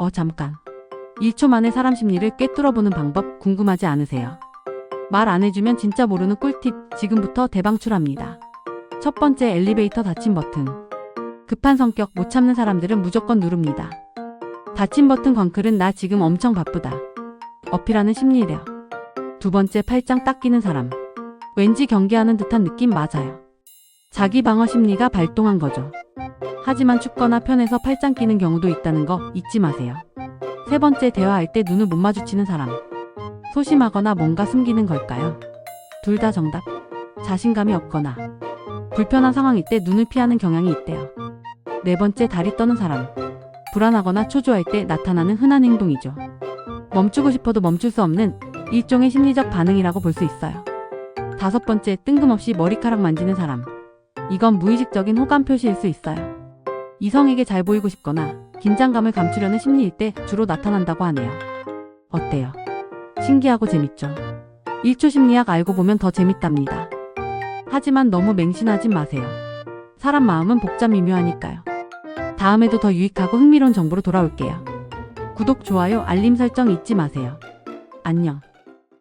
어, 잠깐. 1초 만에 사람 심리를 꿰뚫어보는 방법 궁금하지 않으세요? 말 안 해주면 진짜 모르는 꿀팁 지금부터 대방출합니다. 첫 번째 엘리베이터 닫힘 버튼. 급한 성격 못 참는 사람들은 무조건 누릅니다. 닫힘 버튼 광클은 나 지금 엄청 바쁘다. 어필하는 심리래요. 두 번째 팔짱 딱 끼는 사람. 왠지 경계하는 듯한 느낌 맞아요. 자기 방어 심리가 발동한 거죠. 하지만 춥거나 편해서 팔짱 끼는 경우도 있다는 거 잊지 마세요. 세 번째 대화할 때 눈을 못 마주치는 사람. 소심하거나 뭔가 숨기는 걸까요? 둘 다 정답. 자신감이 없거나 불편한 상황일 때 눈을 피하는 경향이 있대요. 네 번째 다리 떠는 사람. 불안하거나 초조할 때 나타나는 흔한 행동이죠. 멈추고 싶어도 멈출 수 없는 일종의 심리적 반응이라고 볼 수 있어요. 다섯 번째 뜬금없이 머리카락 만지는 사람. 이건 무의식적인 호감 표시일 수 있어요. 이성에게 잘 보이고 싶거나 긴장감을 감추려는 심리일 때 주로 나타난다고 하네요. 어때요? 신기하고 재밌죠? 1초 심리학 알고 보면 더 재밌답니다. 하지만 너무 맹신하진 마세요. 사람 마음은 복잡 미묘하니까요. 다음에도 더 유익하고 흥미로운 정보로 돌아올게요. 구독, 좋아요, 알림 설정 잊지 마세요. 안녕.